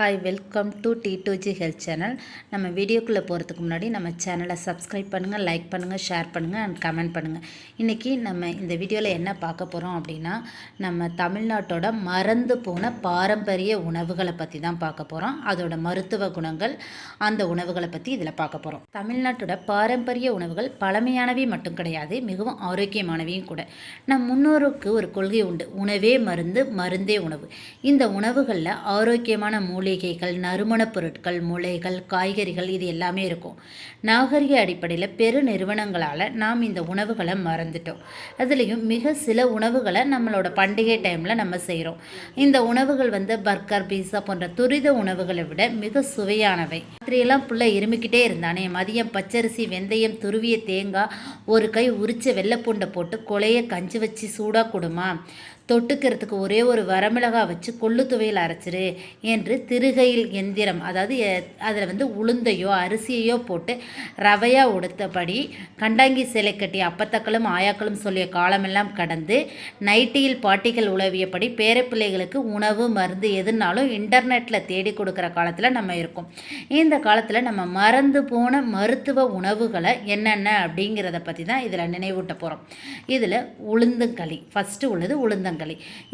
Hi welcome to T two G health channel நம்ம வீடியோக்குள்ளே போகிறதுக்கு முன்னாடி நம்ம சேனலை சப்ஸ்கிரைப் பண்ணுங்கள் லைக் பண்ணுங்கள் ஷேர் பண்ணுங்கள் அண்ட் கமெண்ட் பண்ணுங்கள் இன்றைக்கி நம்ம இந்த வீடியோவில் என்ன பார்க்க போகிறோம் அப்படின்னா நம்ம தமிழ்நாட்டோட மறந்து போன பாரம்பரிய உணவுகளை பற்றி தான் பார்க்க போகிறோம் அதோட மருத்துவ குணங்கள் அந்த உணவுகளை பற்றி இதில் பார்க்க போகிறோம் தமிழ்நாட்டோட பாரம்பரிய உணவுகள் பழமையானவை மட்டும் கிடையாது மிகவும் ஆரோக்கியமானவையும் கூட. நம் முன்னோருக்கு ஒரு கொள்கை உண்டு உணவே மருந்து மருந்தே உணவு. இந்த உணவுகளில் ஆரோக்கியமான மூலிகைகள் நறுமணப் பொருட்கள் முளைகள் காய்கறிகள் இது எல்லாமே இருக்கும். நாகரிக அடிப்படையில் பெரு நிறுவனங்களால் நாம் இந்த உணவுகளை மறந்துட்டோம். அதுலேயும் மிக சில உணவுகளை நம்மளோட பண்டிகை டைமில் நம்ம செய்கிறோம் இந்த உணவுகள் வந்து பர்கர் பீஸா போன்ற துரித உணவுகளை விட மிக சுவையானவை. ராத்திரியெல்லாம் புள்ள இருமிக்கிட்டே இருந்தானே மதியம் பச்சரிசி வெந்தயம் துருவிய தேங்காய் ஒரு கை உரிச்ச வெள்ளைப்பூண்டை போட்டு கொலைய கஞ்சி வச்சு சூடாக கொடுமா? தொட்டுக்கிறதுக்கு ஒரே ஒரு வரமிளகா வச்சு கொள்ளு துவையில் அரைச்சிரு என்று திருகையில் எந்திரம் அதாவது அதில் வந்து உளுந்தையோ அரிசியையோ போட்டு ரவையாக உடுத்தபடி கண்டாங்கி சிலை கட்டி அப்பத்தக்களும் ஆயாக்களும் சொல்லிய காலமெல்லாம் கடந்து நைட்டியில் பாட்டிகள் உழவியபடி பேரப்பிள்ளைகளுக்கு உணவு மருந்து எதுனாலும் இன்டர்நெட்டில் தேடி கொடுக்குற காலத்தில் நம்ம இருக்கோம். இந்த காலத்தில் நம்ம மறந்து போன மருத்துவ உணவுகளை என்னென்ன அப்படிங்கிறத பற்றி தான் இதில் நினைவூட்ட போகிறோம் இதில் உளுந்தங்களி ஃபஸ்ட்டு உள்ளது உளுந்தங்களி.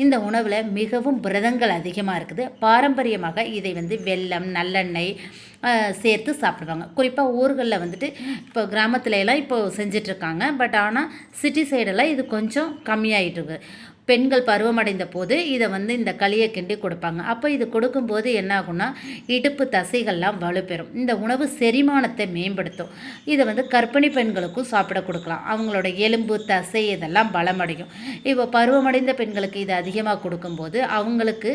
இந்த உணவில் மிகவும் புரதங்கள் அதிகமாக இருக்குது. பாரம்பரியமாக இதை வந்து வெல்லம் நல்லெண்ணெய் சேர்த்து சாப்பிடுவாங்க. குறிப்பாக ஊர்களில் வந்துட்டு இப்போ கிராமத்துல எல்லாம் இப்போ செஞ்சிட்ருக்காங்க. பட் ஆனால் சிட்டி சைடெல்லாம் இது கொஞ்சம் கம்மியாகிட்டு இருக்குது பெண்கள் பருவமடைந்த போது இதை வந்து இந்த களியை கிண்டி கொடுப்பாங்க. அப்போ இது கொடுக்கும்போது என்ன ஆகும்னா இடுப்பு தசைகள்லாம் வலுப்பெறும். இந்த உணவு செரிமானத்தை மேம்படுத்தும். இதை வந்து கர்ப்பிணி பெண்களுக்கும் சாப்பிட கொடுக்கலாம். அவங்களோட எலும்பு தசை இதெல்லாம் பலமடையும். இப்போ பருவமடைந்த பெண்களுக்கு இது அதிகமாக கொடுக்கும்போது அவங்களுக்கு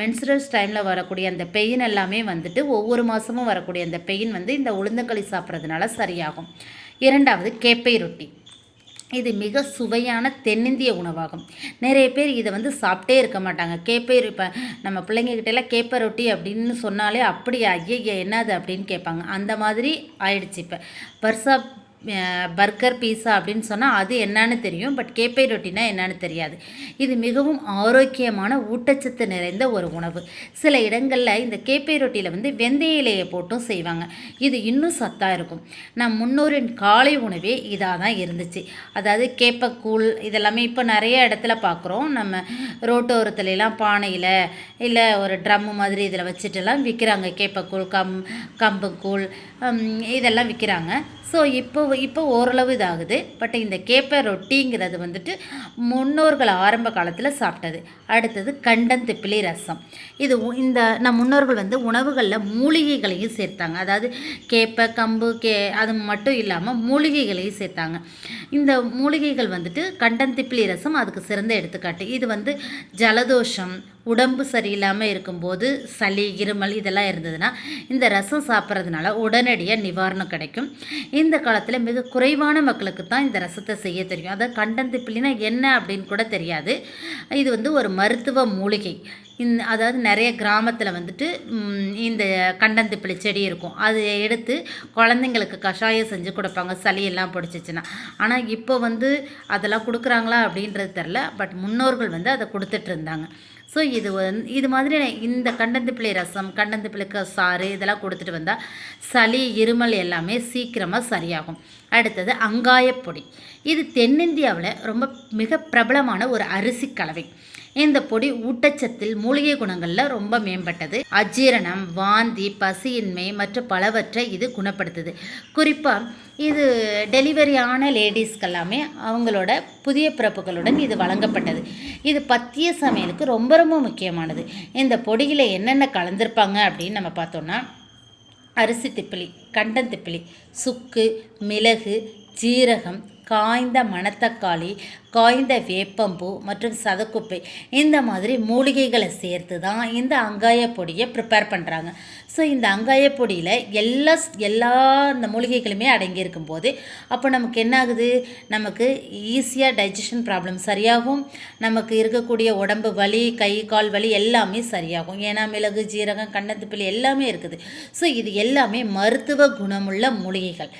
மென்சுரல்ஸ் டைமில் வரக்கூடிய அந்த பெயின் எல்லாமே வந்துட்டு ஒவ்வொரு மாதமும் வரக்கூடிய அந்த பெயின் வந்து இந்த உளுந்தங்களி சாப்பிட்றதுனால சரியாகும். இரண்டாவது கேப்பை ரொட்டி. இது மிக சுவையான தென்னிந்திய உணவாகும். நிறைய பேர் இதை வந்து சாப்பிட்டே இருக்க மாட்டாங்க. கேப்பை இப்போ நம்ம பிள்ளைங்கக்கிட்டலாம் எல்லாம் கேப்பை ரொட்டி அப்படின்னு சொன்னாலே அப்படி ஐயா என்னது அப்படின்னு கேட்பாங்க. அந்த மாதிரி ஆயிடுச்சு இப்போ. பர்சா பர்கர் பீஸா அப்படின்னு சொன்னால் அது என்னன்னு தெரியும். பட் கேப்பை ரொட்டினா என்னன்னு தெரியாது. இது மிகவும் ஆரோக்கியமான ஊட்டச்சத்து நிறைந்த ஒரு உணவு. சில இடங்களில் இந்த கேப்பை ரொட்டியில் வந்து வெந்தய இலையை போட்டும் செய்வாங்க. இது இன்னும் சத்தாக இருக்கும். நம் முன்னோரின் காலை உணவே இதாக தான் இருந்துச்சு. அதாவது கேப்பக்கூழ் இதெல்லாமே இப்போ நிறைய இடத்துல பார்க்குறோம் நம்ம ரோட்டோரத்துலலாம் பானையில் இல்லை ஒரு ட்ரம்மு மாதிரி இதில் வச்சுட்டுலாம் விற்கிறாங்க கேப்பக்கூழ் கம் கம்புக்கூழ் இதெல்லாம் விற்கிறாங்க ஸோ இப்போ இப்போ ஓரளவு இதாகுது. பட் இந்த கேப்பை ரொட்டிங்கிறது வந்துட்டு முன்னோர்கள் ஆரம்ப காலத்தில் சாப்பிட்டது. அடுத்தது கண்டந்திப்பிலி ரசம். இது உ- இந்த நம் முன்னோர்கள் வந்து உணவுகளில் மூலிகைகளையும் சேர்த்தாங்க. அதாவது கேப்பை கம்பு கே அது மட்டும் இல்லாமல் மூலிகைகளையும் சேர்த்தாங்க. இந்த மூலிகைகள் வந்துட்டு கண்டந்திப்பிலி ரசம் அதுக்கு சிறந்த எடுத்துக்காட்டு. இது வந்து ஜலதோஷம் உடம்பு சரியில்லாமல் இருக்கும்போது சளி இருமல் இதெல்லாம் இருந்ததுன்னா இந்த ரசம் சாப்பிட்றதுனால உடனடியாக நிவாரணம் கிடைக்கும். இந்த காலத்தில் மிக குறைவான மக்களுக்கு தான் இந்த ரசத்தை செய்ய தெரியும். அதாவது கண்டந்திப்பிள்ளினா என்ன அப்படின்னு கூட தெரியாது. இது வந்து ஒரு மருத்துவ மூலிகை. இந்த அதாவது நிறைய கிராமத்தில் வந்துட்டு இந்த கண்டந்திப்பிலி செடி இருக்கும். அதை எடுத்து குழந்தைங்களுக்கு கஷாயம் செஞ்சு கொடுப்பாங்க. சளியெல்லாம் பிடிச்சிச்சின்னா. ஆனால் இப்போ வந்து அதெல்லாம் கொடுக்குறாங்களா அப்படின்றது தெரில பட் முன்னோர்கள் வந்து அதை கொடுத்துட்டு இருந்தாங்க. ஸோ இது வந் இது மாதிரி இந்த கண்டந்திப்பிள்ளை ரசம் கண்டந்திப்பிள்ளை சாறு இதெல்லாம் கொடுத்துட்டு வந்தால் சளி இருமல் எல்லாமே சீக்கிரமாக சரியாகும். அடுத்தது அங்காயப்பொடி இது தென்னிந்தியாவில் ரொம்ப மிக பிரபலமான ஒரு அரிசி கலவை. இந்த பொடி ஊட்டச்சத்தில் மூலிகை குணங்களில் ரொம்ப மேம்பட்டது. அஜீரணம் வாந்தி பசியின்மை மற்றும் பலவற்றை இது குணப்படுத்துது. குறிப்பாக இது டெலிவரியான லேடிஸ்கெல்லாமே லேடிஸ்க்கெல்லாமே அவங்களோட புதிய பிறப்புகளுடன் இது வழங்கப்பட்டது. இது பத்திய சமையலுக்கு ரொம்ப ரொம்ப முக்கியமானது. இந்த பொடியில் என்னென்ன கலந்திருப்பாங்க அப்படின்னு நம்ம பார்த்தோம்னா அரிசி திப்பிலி கண்டன் திப்பிலி சுக்கு மிளகு ஜீரகம் காய்ந்த மணத்தக்காளி காய்ந்த வேப்பம்பூ மற்றும் சதக்குப்பை இந்த மாதிரி மூலிகைகளை சேர்த்து தான் இந்த அங்காய பொடியை ப்ரிப்பேர் பண்ணுறாங்க ஸோ இந்த அங்காய பொடியில் எல்லா எல்லா இந்த மூலிகைகளுமே அடங்கியிருக்கும் போது அப்போ நமக்கு என்ன ஆகுது? நமக்கு ஈஸியாக டைஜஷன் ப்ராப்ளம் சரியாகும். நமக்கு இருக்கக்கூடிய உடம்பு வலி கை கால் வலி எல்லாமே சரியாகும். ஏன்னா மிளகு ஜீரகம் கண்ணத்துப்பிள்ளை எல்லாமே இருக்குது. ஸோ இது எல்லாமே மருத்துவ குணமுள்ள மூலிகைகள்.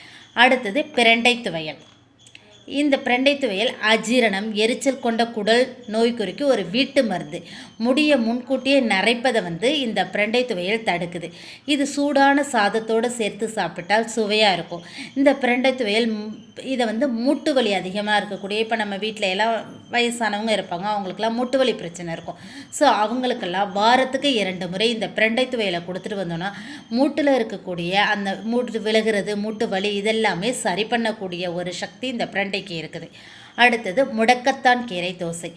அடுத்தது பிரண்டை துவையல். இந்த பிரண்டை துவையல் அஜீரணம் எரிச்சல் கொண்ட குடல் நோய் குறிக்கு ஒரு வீட்டு மருந்து. முடியை முன்கூட்டியே நரைப்பதை வந்து இந்த பிரண்டை துவையல் தடுக்குது. இது சூடான சாதத்தோடு சேர்த்து சாப்பிட்டால் சுவையாக இருக்கும். இந்த பிரண்டை துவையல் இதை வந்து மூட்டு வலி அதிகமாக இருக்கக்கூடிய இப்போ நம்ம வீட்டில் எல்லாம் வயசானவங்க இருப்பாங்க அவங்களுக்கெல்லாம் மூட்டு வலி பிரச்சனை இருக்கும். ஸோ அவங்களுக்கெல்லாம் வாரத்துக்கு இரண்டு முறை இந்த பிரண்டை துவையலை கொடுத்துட்டு வந்தோன்னா மூட்டில் இருக்கக்கூடிய அந்த மூட்டு விலகிறது மூட்டு வலி இதெல்லாமே சரி பண்ணக்கூடிய ஒரு சக்தி இந்த பிரண்டைக்கு இருக்குது. அடுத்தது முடக்கத்தான் கீரை தோசை.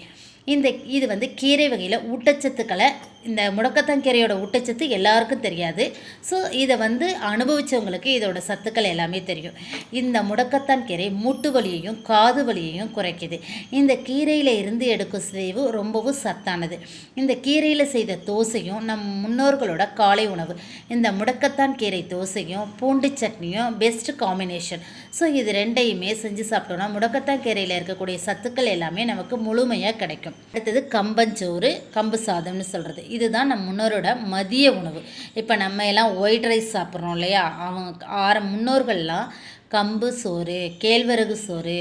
இந்த இது வந்து கீரை வகையில் ஊட்டச்சத்துக்களை இந்த முடக்கத்தாங்கீரையோட ஊட்டச்சத்து எல்லாருக்கும் தெரியாது. ஸோ இதை வந்து அனுபவித்தவங்களுக்கு இதோட சத்துக்கள் எல்லாமே தெரியும். இந்த முடக்கத்தான் கீரை மூட்டு வலியையும் காது வலியையும் குறைக்குது. இந்த கீரையில் இருந்து எடுக்கும் சிதைவு ரொம்பவும் சத்தானது. இந்த கீரையில் செய்த தோசையும் நம் முன்னோர்களோட காலை உணவு. இந்த முடக்கத்தான் கீரை தோசையும் பூண்டு சட்னியும் பெஸ்ட் காம்பினேஷன் ஸோ இது ரெண்டையுமே செஞ்சு சாப்பிட்டோம்னா முடக்கத்தான் கீரையில் இருக்கக்கூடிய சத்துக்கள் எல்லாமே நமக்கு முழுமையாக கிடைக்கும். அடுத்தது கம்பஞ்சோறு கம்பு சாதம்னு சொல்கிறது இதுதான் நம் முன்னோரோட மதிய உணவு. இப்போ நம்ம எல்லாம் ஒயிட் ரைஸ் சாப்பிட்றோம் இல்லையா? அவங்க ஆர முன்னோர்கள்லாம் கம்பு சோறு கேழ்வரகு சோறு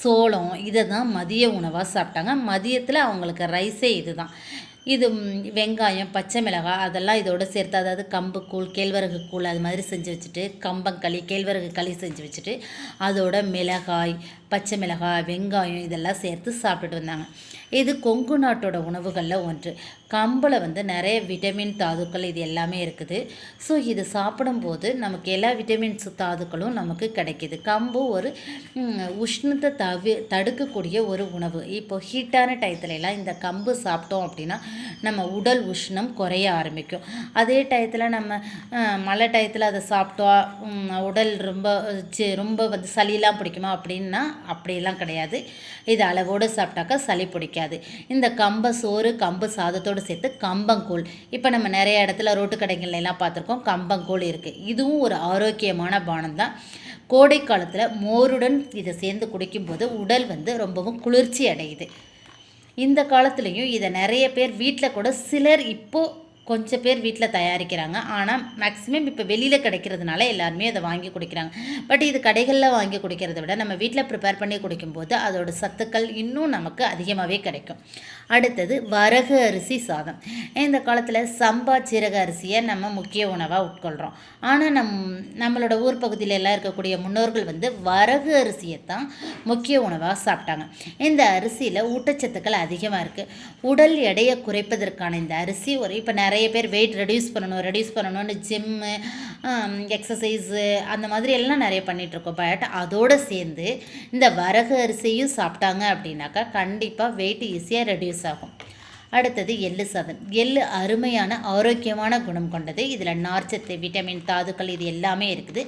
சோளம் இதை தான் மதிய உணவாக சாப்பிட்டாங்க. மதியத்தில் அவங்களுக்கு ரைஸே இதுதான். இது வெங்காயம் பச்சை மிளகாய் அதெல்லாம் இதோட சேர்த்து அதாவது கம்பு கூழ் கேழ்வரகு கூழ் அது மாதிரி செஞ்சு வச்சுட்டு கம்பங்களி கேழ்வரகு களி செஞ்சு வச்சுட்டு அதோட மிளகாய் பச்சை மிளகாய் வெங்காயம் இதெல்லாம் சேர்த்து சாப்பிட்டுட்டு வந்தாங்க. இது கொங்கு நாட்டோட உணவுகளில் ஒன்று. கம்பில் வந்து நிறைய விட்டமின் தாதுக்கள் இது எல்லாமே இருக்குது. ஸோ இது சாப்பிடும்போது நமக்கு எல்லா விட்டமின்ஸ் தாதுக்களும் நமக்கு கிடைக்கிது. கம்பு ஒரு உஷ்ணத்தை தவி தடுக்கக்கூடிய ஒரு உணவு. இப்போ ஹீட்டான டயத்துலலாம் இந்த கம்பு சாப்பிட்டோம் அப்படின்னா நம்ம உடல் உஷ்ணம் குறைய ஆரம்பிக்கும். அதே டயத்தில் நம்ம மழை டயத்தில் அதை சாப்பிட்டோம் உடல் ரொம்ப ரொம்ப வந்து சளியெல்லாம் பிடிக்குமா அப்படின்னா அப்படியெல்லாம் கிடையாது. இது அளவோடு சாப்பிட்டாக்கா சளி பிடிக்கும் கிடைக்காது. இந்த கம்ப சோறு கம்பு சாதத்தோடு சேர்த்து கம்பங்கூழ். இப்போ நம்ம நிறைய இடத்துல ரோட்டு கடைகள்லாம் பார்த்துருக்கோம் கம்பங்கூழ் இருக்குது இதுவும் ஒரு ஆரோக்கியமான பானம் தான். கோடை காலத்தில் மோருடன் இதை சேர்ந்து குடிக்கும்போது உடல் வந்து ரொம்பவும் குளிர்ச்சி அடையுது. இந்த காலத்துலேயும் இதை நிறைய பேர் வீட்டில் கூட சிலர் இப்போது கொஞ்சம் பேர் வீட்டில் தயாரிக்கிறாங்க. ஆனால் மேக்ஸிமம் இப்போ வெளியில் கிடைக்கிறதுனால எல்லாருமே அதை வாங்கி குடிக்கிறாங்க. பட் இது கடைகளில் வாங்கி குடிக்கிறத விட நம்ம வீட்டில் ப்ரிப்பேர் பண்ணி குடிக்கும்போது அதோட சத்துக்கள் இன்னும் நமக்கு அதிகமாகவே கிடைக்கும். அடுத்தது வரகு அரிசி சாதம். இந்த காலத்தில் சம்பா சீரக அரிசியை நம்ம முக்கிய உணவாக உட்கொள்கிறோம் ஆனால் நம் நம்மளோட ஊர் பகுதியில் எல்லாம் இருக்கக்கூடிய முன்னோர்கள் வந்து வரகு அரிசியை தான் முக்கிய உணவாக சாப்பிட்டாங்க. இந்த அரிசியில் ஊட்டச்சத்துக்கள் அதிகமாக இருக்குது உடல் எடையை குறைப்பதற்கான இந்த அரிசி ஒரு இப்போ நிறைய பேர் வெயிட் ரெடியூஸ் பண்ணணும் ரெடியூஸ் பண்ணணும்னு ஜிம்மு எக்ஸசைஸு அந்த மாதிரி எல்லாம் நிறைய பண்ணிகிட்ருக்கோம் பட் அதோடு சேர்ந்து இந்த வரகு அரிசியும் சாப்பிட்டாங்க அப்படின்னாக்கா கண்டிப்பாக வெயிட் ஈஸியாக ரெடியூஸ் ஆகும் அடுத்தது எள்ளு சாதம். எள்ளு அருமையான ஆரோக்கியமான குணம் கொண்டது. இதில் நார்ச்சத்து விட்டமின் தாதுக்கள் இது எல்லாமே இருக்குது.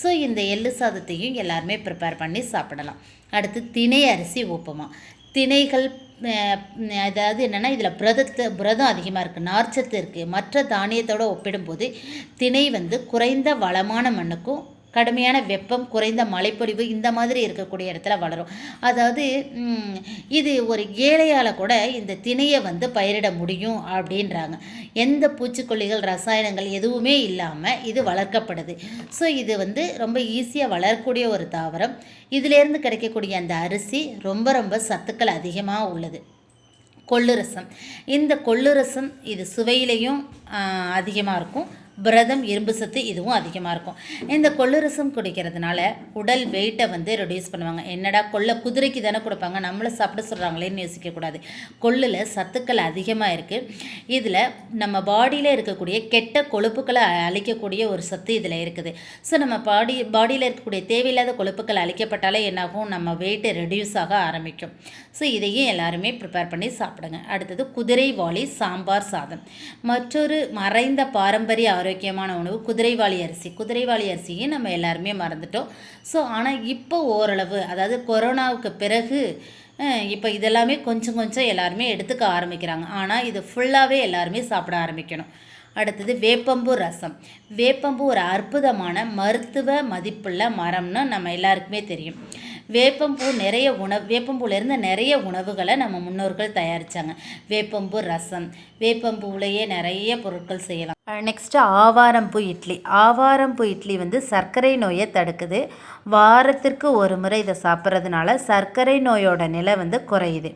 ஸோ இந்த எள்ளு சாதத்தையும் எல்லாருமே ப்ரிப்பேர் பண்ணி சாப்பிடலாம். அடுத்து திணை அரிசி உப்புமா. திணைகள் அதாவது என்னென்னா இதில் புரதத்தை புரதம் அதிகமாக இருக்குது நார்ச்சத்து இருக்குது மற்ற தானியத்தோடு ஒப்பிடும்போது திணை வந்து குறைந்த வளமான மண்ணுக்கும் கடுமையான வெப்பம் குறைந்த மழைப்பொழிவு இந்த மாதிரி இருக்கக்கூடிய இடத்துல வளரும். அதாவது இது ஒரு ஏழையால் கூட இந்த திணையை வந்து பயிரிட முடியும் அப்படின்றாங்க. எந்த பூச்சிக்கொல்லிகள் ரசாயனங்கள் எதுவுமே இல்லாமல் இது வளர்க்கப்படுது. ஸோ இது வந்து ரொம்ப ஈஸியாக வளரக்கூடிய ஒரு தாவரம். இதிலேருந்து கிடைக்கக்கூடிய அந்த அரிசி ரொம்ப ரொம்ப சத்துக்கள் அதிகமாக உள்ளது. கொள்ளு ரசம் இந்த கொள்ளு ரசம் இது சுவையிலையும் அதிகமாக இருக்கும். புரதம் இரும்பு சத்து இதுவும் அதிகமாக இருக்கும். இந்த கொள்ளு ரசம் குடிக்கிறதுனால உடல் வெயிட்டை வந்து ரெடியூஸ் பண்ணுவாங்க. என்னடா கொள்ளை குதிரைக்கு தானே கொடுப்பாங்க? நம்மளை சாப்பிட சொல்கிறாங்களேன்னு யோசிக்கக்கூடாது கொள்ளில் சத்துக்கள் அதிகமாக இருக்குது இதில் நம்ம பாடியில் இருக்கக்கூடிய கெட்ட கொழுப்புக்களை அழிக்கக்கூடிய ஒரு சத்து இதில் இருக்குது. ஸோ நம்ம பாடி பாடியில் இருக்கக்கூடிய தேவையில்லாத கொழுப்புக்கள் அழிக்கப்பட்டாலே என்னாகும்? நம்ம வெயிட்டு ரெடியூஸ் ஆக ஆரம்பிக்கும். ஸோ இதையும் எல்லாருமே ப்ரிப்பேர் பண்ணி சாப்பிடுங்க. அடுத்தது குதிரை வாளி சாம்பார் சாதம். மற்றொரு மறைந்த பாரம்பரிய ஆரோக்கியமான உணவு குதிரைவாளி அரிசி. குதிரைவாளி அரிசியை நம்ம எல்லாருமே மறந்துட்டோம். ஸோ ஆனால் இப்போ ஓரளவு அதாவது கொரோனாவுக்கு பிறகு இப்போ இதெல்லாமே கொஞ்சம் கொஞ்சம் எல்லாருமே எடுத்துக்க ஆரம்பிக்கிறாங்க. ஆனால் இது ஃபுல்லாகவே எல்லாருமே சாப்பிட ஆரம்பிக்கணும். அடுத்தது வேப்பம்பூ ரசம். வேப்பம்பூ ஒரு அற்புதமான மருத்துவ மதிப்புள்ள மரம்னு நம்ம எல்லாருக்குமே தெரியும். வேப்பம்பூ நிறைய உணவு வேப்பம்பூலேருந்து நிறைய உணவுகளை நம்ம முன்னோர்கள் தயாரித்தாங்க வேப்பம்பூ ரசம் வேப்பம்பூவிலேயே நிறைய பொருட்கள் செய்யலாம். நெக்ஸ்ட்டு ஆவாரம்பூ இட்லி. ஆவாரம்பூ இட்லி வந்து சர்க்கரை நோயை தடுக்குது. வாரத்திற்கு ஒரு முறை இதை சாப்பிட்றதுனால சர்க்கரை நோயோட நிலை வந்து குறையுது.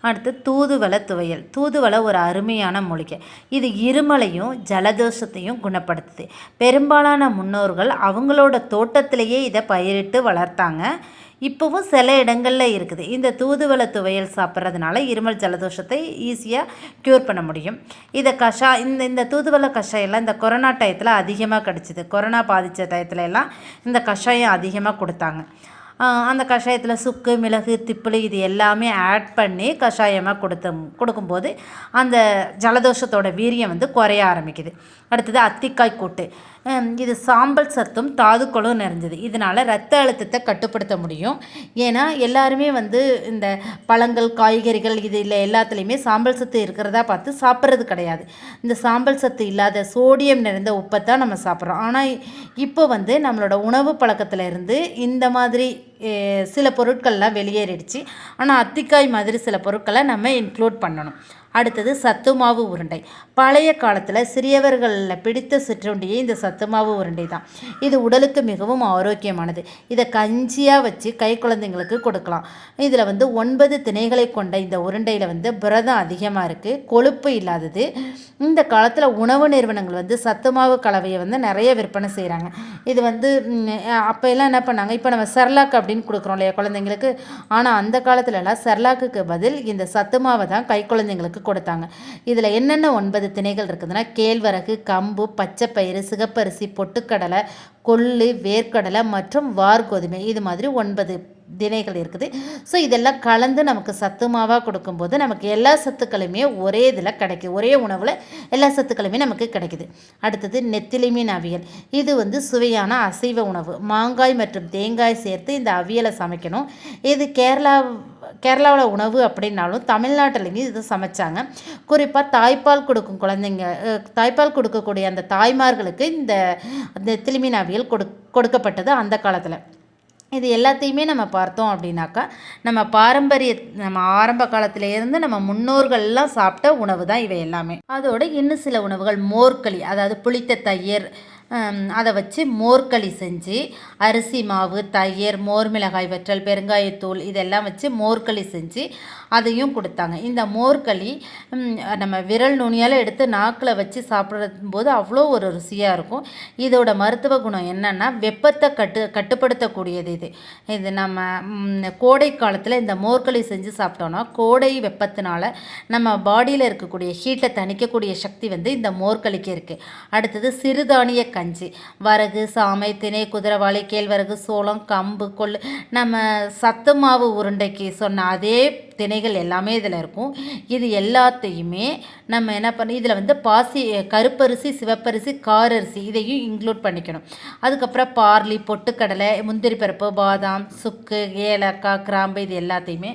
அடுத்து தூதுவளை துவையல். தூதுவளை ஒரு அருமையான மூலிகை. இது இருமலையும் ஜலதோஷத்தையும் குணப்படுத்துது. பெரும்பாலான முன்னோர்கள் அவங்களோட தோட்டத்திலேயே இதை பயிரிட்டு வளர்த்தாங்க. இப்போவும் சில இடங்களில் இருக்குது. இந்த தூதுவளை துவையல் சாப்பிட்றதுனால இருமல் ஜலதோஷத்தை ஈஸியாக க்யூர் பண்ண முடியும். இதை கஷா இந்த இந்த தூதுவளை கஷாயம்லாம் இந்த கொரோனா டயத்தில் அதிகமாக கிடச்சிது. கொரோனா பாதித்த டயத்துல எல்லாம் இந்த கஷாயம் அதிகமாக கொடுத்தாங்க. அந்த கஷாயத்தில் சுக்கு மிளகு திப்பிலி இது எல்லாமே ஆட் பண்ணி கஷாயமாக கொடுத்த கொடுக்கும்போது அந்த ஜலதோஷத்தோட வீரியம் வந்து குறைய ஆரம்பிக்குது. அடுத்தது அத்திக்காய் கூட்டு. இது சாம்பல் சத்தும் தாதுக்களும் நிறைஞ்சது. இதனால் ரத்த அழுத்தத்தை கட்டுப்படுத்த முடியும். ஏன்னா எல்லாருமே வந்து இந்த பழங்கள் காய்கறிகள் இது இல்லை எல்லாத்துலேயுமே சாம்பல் சத்து இருக்கிறதா பார்த்து சாப்பிட்றது கிடையாது. இந்த சாம்பல் சத்து இல்லாத சோடியம் நிறைந்த உப்பை தான் நம்ம சாப்பிட்றோம். ஆனால் இப்போ வந்து நம்மளோட உணவு பழக்கத்தில் இருந்து இந்த மாதிரி சில பொருட்கள்லாம் வெளியேறிடுச்சு. ஆனால் அத்திக்காய் மாதிரி சில பொருட்களை நம்ம இன்க்ளூட் பண்ணணும். அடுத்தது சத்துமாவு உருண்டை. பழைய காலத்தில் சிறியவர்களில் பிடித்த சிற்றுண்டியே இந்த சத்துமாவு உருண்டை தான். இது உடலுக்கு மிகவும் ஆரோக்கியமானது. இதை கஞ்சியாக வச்சு கை குழந்தைங்களுக்கு கொடுக்கலாம். இதில் வந்து ஒன்பது திணைகளை கொண்ட இந்த உருண்டையில் வந்து புரதம் அதிகமாக இருக்குது கொழுப்பு இல்லாதது. இந்த காலத்தில் உணவு நிறுவனங்கள் வந்து சத்துமாவு கலவையை வந்து நிறைய விற்பனை செய்கிறாங்க இது வந்து அப்போ எல்லாம் என்ன பண்ணாங்க? இப்போ நம்ம செர்லாக் அப்படின்னு கொடுக்குறோம் இல்லையா குழந்தைங்களுக்கு? ஆனால் அந்த காலத்துலலாம் செர்லாக்குக்கு பதில் இந்த சத்துமாவை தான் கை குழந்தைங்களுக்கு கொடுத்தாங்க. இதில் என்னென்ன ஒன்பது திணைகள் இருக்குதுன்னா கேழ்வரகு கம்பு பச்சைப்பயிறு சிகப்பரிசி பொட்டுக்கடலை கொள்ளு வேர்க்கடலை மற்றும் வார்கோதுமை. இது மாதிரி ஒன்பது தினைகள் இருக்குது. ஸோ இதெல்லாம் கலந்து நமக்கு சத்து மாவாக கொடுக்கும்போது நமக்கு எல்லா சத்துக்களுமே ஒரே இதில் கிடைக்கும் ஒரே உணவில் எல்லா சத்துக்களுமே நமக்கு கிடைக்குது. அடுத்தது நெத்திலி மீன் அவியல். இது வந்து சுவையான அசைவ உணவு. மாங்காய் மற்றும் தேங்காய் சேர்த்து இந்த அவியலை சமைக்கணும். இது கேரளா கேரளாவில் உணவு அப்படின்னாலும் தமிழ்நாட்டிலையும் இது சமைச்சாங்க. குறிப்பாக தாய்ப்பால் கொடுக்கும் குழந்தைங்க தாய்ப்பால் கொடுக்கக்கூடிய அந்த தாய்மார்களுக்கு இந்த நெத்திலி மீன் அவியல் கொடு கொடுக்கப்பட்டது அந்த காலத்தில். இது எல்லாத்தையுமே நம்ம பார்த்தோம் அப்படின்னாக்கா நம்ம பாரம்பரிய நம்ம ஆரம்ப காலத்திலேருந்து நம்ம முன்னோர்கள்லாம் சாப்பிட்ட உணவு தான் இவை எல்லாமே. அதோட இன்னும் சில உணவுகள் மோர்களி அதாவது புளித்த தயிர் அதை வச்சு மோர்களி செஞ்சு அரிசி மாவு தயிர் மோர் மிளகாய் வற்றல் பெருங்காயத்தூள் இதெல்லாம் வச்சு மோர்களி செஞ்சு அதையும் கொடுத்தாங்க. இந்த மோர்களி நம்ம விரல் நுனியால் எடுத்து நாக்கில் வச்சு சாப்பிடும்போது அவ்வளோ ஒரு ருசியாக இருக்கும். இதோட மருத்துவ குணம் என்னென்னா வெப்பத்தை கட்டு கட்டுப்படுத்தக்கூடியது இது. இது நம்ம கோடை காலத்தில் இந்த மோர்களி செஞ்சு சாப்பிட்டோன்னா கோடை வெப்பத்தினால நம்ம பாடியில் இருக்கக்கூடிய ஹீட்டை தணிக்கக்கூடிய சக்தி வந்து இந்த மோர்களிக்கு இருக்குது அடுத்தது சிறுதானிய கஞ்சி. வரகு சாமை திணை குதிரவாளி கேழ்வரகு சோளம் கம்பு கொள்ளு நம்ம சத்து மாவு உருண்டைக்கு சொன்ன அதே திணைகள் எல்லாமே இதில் இருக்கும். இது எல்லாத்தையுமே நம்ம என்ன பண்ணி இதில் வந்து பாசி கருப்பரிசி சிவப்பரிசி காரரிசி இதையும் இன்க்ளூட் பண்ணிக்கணும். அதுக்கப்புறம் பார்லி பொட்டுக்கடலை முந்திரி பருப்பு பாதாம் சுக்கு ஏலக்காய் கிராம்பு இது எல்லாத்தையுமே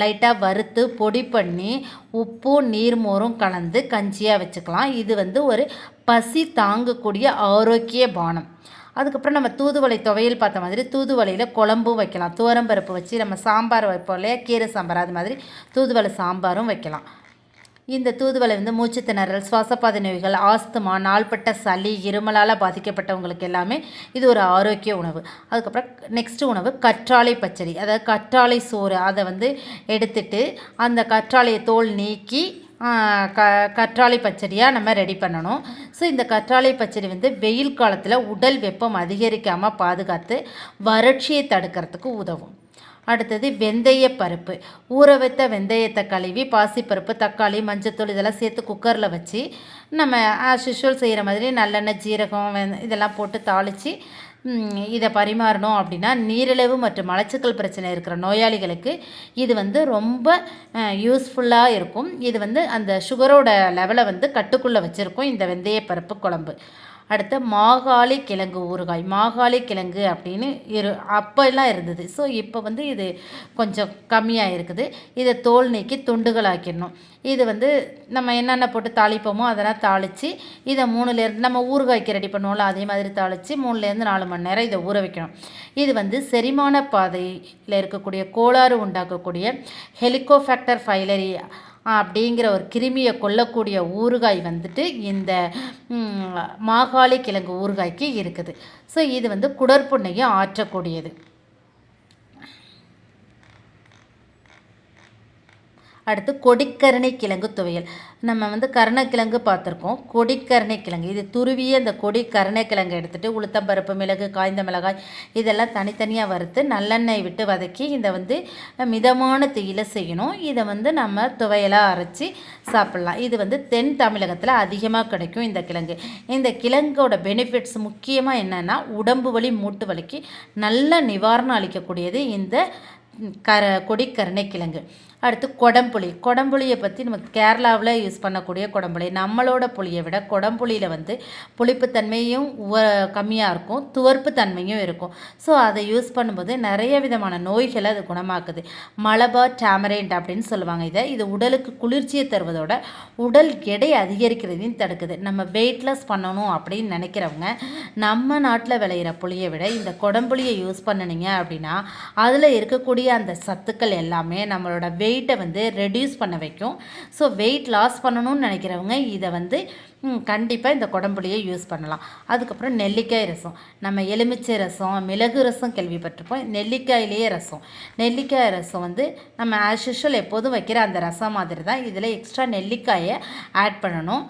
லைட்டாக வறுத்து பொடி பண்ணி உப்பும் நீர்மோரும் கலந்து கஞ்சியாக வச்சுக்கலாம். இது வந்து ஒரு பசி தாங்கக்கூடிய ஆரோக்கிய பானம். அதுக்கப்புறம் நம்ம தூதுவளை துவையல் பார்த்த மாதிரி தூதுவளையில் குழம்பும் வைக்கலாம். துவரம்பருப்பு வச்சு நம்ம சாம்பார் வைப்போம் இல்லையா? கீரை சாம்பார் அது மாதிரி தூதுவளை சாம்பாரும் வைக்கலாம். இந்த தூதுவளை வந்து மூச்சு திணறல் சுவாசப்பாதை நோய்கள் ஆஸ்துமா நாள்பட்ட சளி இருமலால் பாதிக்கப்பட்டவங்களுக்கு எல்லாமே இது ஒரு ஆரோக்கிய உணவு. அதுக்கப்புறம் நெக்ஸ்ட் உணவு கற்றாழை பச்சடி. அதாவது கற்றாழை சோறு. அதை வந்து எடுத்துட்டு அந்த கற்றாழையை தோல் நீக்கி க கற்றாழை பச்சடியாக நம்ம ரெடி பண்ணணும். ஸோ இந்த கற்றாழை பச்சடி வந்து வெயில் காலத்தில் உடல் வெப்பம் அதிகரிக்காமல் பாதுகாத்து வறட்சியை தடுக்கிறதுக்கு உதவும். அடுத்தது வெந்தய பருப்பு. ஊற வைத்த வெந்தயத்தை கழுவி பாசிப்பருப்பு தக்காளி மஞ்சத்தூள் இதெல்லாம் சேர்த்து குக்கரில் வச்சு நம்ம ஆஸ் யூஷுவல் செய்கிற மாதிரி நல்லெண்ணெய் ஜீரகம் இதெல்லாம் போட்டு தாளித்து இதை பரிமாறணும் அப்படின்னா நீரிழிவு மற்றும் மலச்சிக்கல் பிரச்சனை இருக்கிற நோயாளிகளுக்கு இது வந்து ரொம்ப யூஸ்ஃபுல்லாக இருக்கும். இது வந்து அந்த சுகரோட லெவலை வந்து கட்டுக்குள்ளே வச்சுருக்கும் இந்த வெந்தய பருப்பு குழம்பு. அடுத்து மாகாளி கிழங்கு ஊறுகாய் மாகாளி கிழங்கு அப்படின்னு இரு அப்போல்லாம் இருந்தது. ஸோ இப்போ வந்து இது கொஞ்சம் கம்மியாக இருக்குது. இதை தோல் நீக்கி துண்டுகளாக்கிடணும். இது வந்து நம்ம என்னென்ன போட்டு தாளிப்போமோ அதெல்லாம் தாளித்து இதை மூணுலேருந்து நம்ம ஊறுகாய்க்கு ரெடி பண்ணுவோம்ல அதே மாதிரி தாளித்து மூணுலேருந்து நாலு மணி நேரம் இதை ஊற வைக்கணும். இது வந்து செரிமான பாதையில் இருக்கக்கூடிய கோளாறு உண்டாக்கக்கூடிய ஹெலிகோஃபேக்டர் ஃபைலரி அப்படிங்கிற ஒரு கிருமியை கொல்லக்கூடிய ஊறுகாய் வந்துட்டு இந்த மாகாளி கிழங்கு ஊறுகாய்க்கு இருக்குது. ஸோ இது வந்து குடற்புண்ணையும் ஆற்றக்கூடியது. அடுத்து கொடிக்கரணை கிழங்கு துவையல். நம்ம வந்து கருணக்கிழங்கு பார்த்துருக்கோம். கொடிக்கரணை கிழங்கு. இது துருவிய அந்த கொடி கருணைக்கிழங்கு எடுத்துகிட்டு உளுத்தம்பருப்பு மிளகு காய்ந்த மிளகாய் இதெல்லாம் தனித்தனியாக வறுத்து நல்லெண்ணெய் விட்டு வதக்கி இதை வந்து மிதமான தீயில செய்யணும். இதை வந்து நம்ம துவையலாக அரைச்சி சாப்பிட்லாம். இது வந்து தென் தமிழகத்தில் அதிகமாக கிடைக்கும் இந்த கிழங்கு. இந்த கிழங்கோட பெனிஃபிட்ஸ் முக்கியமாக என்னென்னா உடம்பு வலி மூட்டு வலிக்கு நல்ல நிவாரணம் அளிக்கக்கூடியது இந்த கர கொடிக்கருணைக்கிழங்கு அடுத்து கொடம்புளி. கொடம்புளியை பற்றி நம்ம கேரளாவில் யூஸ் பண்ணக்கூடிய கொடம்புளி. நம்மளோட புளியை விட கொடம்புளியில் வந்து புளிப்புத்தன்மையும் கம்மியாக இருக்கும். துவர்ப்பு தன்மையும் இருக்கும். ஸோ அதை யூஸ் பண்ணும்போது நிறைய விதமான நோய்களை அது குணமாக்குது. மலபார் டேமரேண்ட் அப்படின்னு சொல்லுவாங்க இதை. இது உடலுக்கு குளிர்ச்சியை தருவதோட உடல் எடை அதிகரிக்கிறதையும் தடுக்குது. நம்ம வெயிட்லெஸ் பண்ணணும் அப்படின்னு நினைக்கிறவங்க நம்ம நாட்டில் விளையிற புளியை விட இந்த கொடம்புளியை யூஸ் பண்ணினீங்க அப்படின்னா அதில் இருக்கக்கூடிய அந்த சத்துக்கள் எல்லாமே நம்மளோட வெயிட்டை வந்து ரெடியூஸ் பண்ண வைக்கும். ஸோ வெயிட் லாஸ் பண்ணணும்னு நினைக்கிறவங்க இதை வந்து கண்டிப்பாக இந்த குடம்புளியை யூஸ் பண்ணலாம். அதுக்கப்புறம் நெல்லிக்காய் ரசம். நம்ம எலுமிச்சை ரசம் மிளகு ரசம் கேள்விப்பட்டிருப்போம். நெல்லிக்காயிலேயே ரசம். நெல்லிக்காய் ரசம் வந்து நம்ம ஆஸ் யூஷுவல் எப்போதும் வைக்கிற அந்த ரசம் மாதிரி தான். இதில் எக்ஸ்ட்ரா நெல்லிக்காயை ஆட் பண்ணணும்.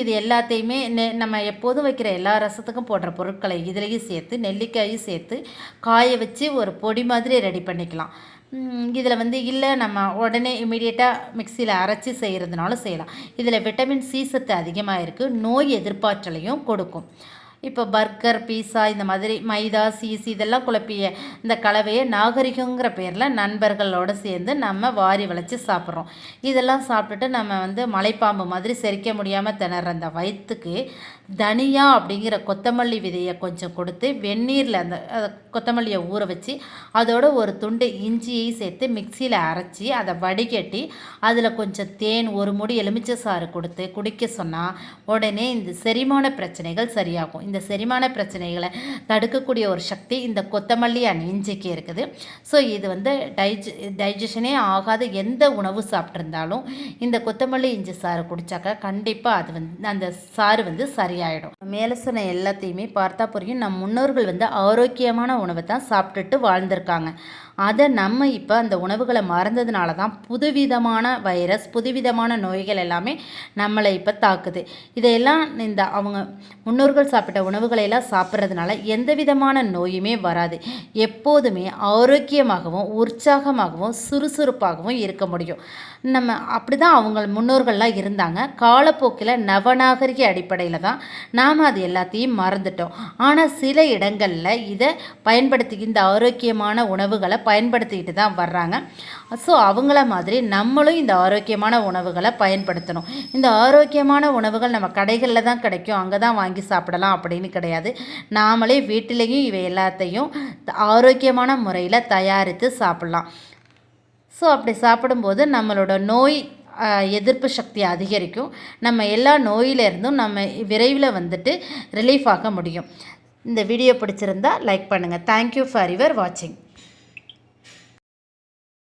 இது எல்லாத்தையுமே நெ நம்ம எப்போதும் வைக்கிற எல்லா ரசத்துக்கும் போடுற பொருட்களை இதுலேயும் சேர்த்து நெல்லிக்காயும் சேர்த்து காய வச்சு ஒரு பொடி மாதிரி ரெடி பண்ணிக்கலாம். இதில் வந்து இல்லை நம்ம உடனே இமீடியட்டாக மிக்சியில் அரைச்சி செய்கிறதுனாலும் செய்யலாம். இதில் விட்டமின் சி சத்து அதிகமாக இருக்குது நோய் எதிர்ப்பாற்றலையும் கொடுக்கும். இப்போ பர்கர் பீஸா இந்த மாதிரி மைதா சீஸ் இதெல்லாம் குழப்பிய இந்த கலவையை நாகரிகங்கிற பேரில் நண்பர்களோடு சேர்ந்து நம்ம வாரி வளைச்சி சாப்பிட்றோம். இதெல்லாம் சாப்பிட்டுட்டு நம்ம வந்து மலைப்பாம்பு மாதிரி செரிக்க முடியாமல் திணற அந்த வயிற்றுக்கு தனியா அப்படிங்கிற கொத்தமல்லி விதையை கொஞ்சம் கொடுத்து வெந்நீரில் அந்த கொத்தமல்லியை ஊற வச்சு அதோட ஒரு துண்டு இஞ்சியை சேர்த்து மிக்சியில் அரைச்சி அதை வடிகட்டி அதில் கொஞ்சம் தேன் ஒரு முடி எலுமிச்சை சாறு கொடுத்து குடிக்க சொன்னால் உடனே இந்த செரிமான பிரச்சனைகள் சரியாகும். இந்த செரிமான பிரச்சனைகளை தடுக்கக்கூடிய ஒரு சக்தி இந்த கொத்தமல்லி அண்ட் இஞ்சிக்கு இருக்குது. ஸோ இது வந்து டைஜ டைஜஷனே ஆகாத. எந்த உணவு சாப்பிட்ருந்தாலும் இந்த கொத்தமல்லி இஞ்சி சாறு குடித்தாக்கா கண்டிப்பாக அது வந்து அந்த சாறு வந்து சரியாயிடும். மேலே சொன்ன எல்லாத்தையுமே பார்த்தா புரியும். நம் முன்னோர்கள் வந்து ஆரோக்கியமான உணவை தான் சாப்பிட்டுட்டு வாழ்ந்திருக்காங்க. அதை நம்ம இப்போ அந்த உணவுகளை மறந்ததுனால தான் புதுவிதமான வைரஸ் புதுவிதமான நோய்கள் எல்லாமே நம்மளை இப்போ தாக்குது. இதையெல்லாம் இந்த அவங்க முன்னோர்கள் சாப்பிட்ட உணவுகளை எல்லாம் சாப்பிட்றதுனால எந்த விதமான நோயுமே வராது. எப்போதுமே ஆரோக்கியமாகவும் உற்சாகமாகவும் சுறுசுறுப்பாகவும் இருக்க முடியும். நம்ம அப்படி தான் அவங்க முன்னோர்கள்லாம் இருந்தாங்க. காலப்போக்கில் நவநாகரிக அடிப்படையில் தான் நாம் அது எல்லாத்தையும் மறந்துட்டோம். ஆனால் சில இடங்களில் இதை பயன்படுத்தி இந்த ஆரோக்கியமான உணவுகளை பயன்படுத்திக்கிட்டு தான் வர்றாங்க. ஸோ அவங்கள மாதிரி நம்மளும் இந்த ஆரோக்கியமான உணவுகளை பயன்படுத்தணும். இந்த ஆரோக்கியமான உணவுகள் நம்ம கடைகளில் தான் கிடைக்கும். அங்கே தான் வாங்கி சாப்பிடலாம் அப்படின்னு கிடையாது. நாமளே வீட்டிலேயும் இவை எல்லாத்தையும் ஆரோக்கியமான முறையில் தயாரித்து சாப்பிட்லாம். ஸோ அப்படி சாப்பிடும்போது நம்மளோட நோய் எதிர்ப்பு சக்தி அதிகரிக்கும். நம்ம எல்லா நோயிலிருந்தும் நம்ம விரைவில் வந்துட்டு ரிலீஃப் ஆக முடியும். இந்த வீடியோ பிடிச்சிருந்தா லைக் பண்ணுங்கள் தேங்க்யூ ஃபார் யுவர் வாட்சிங்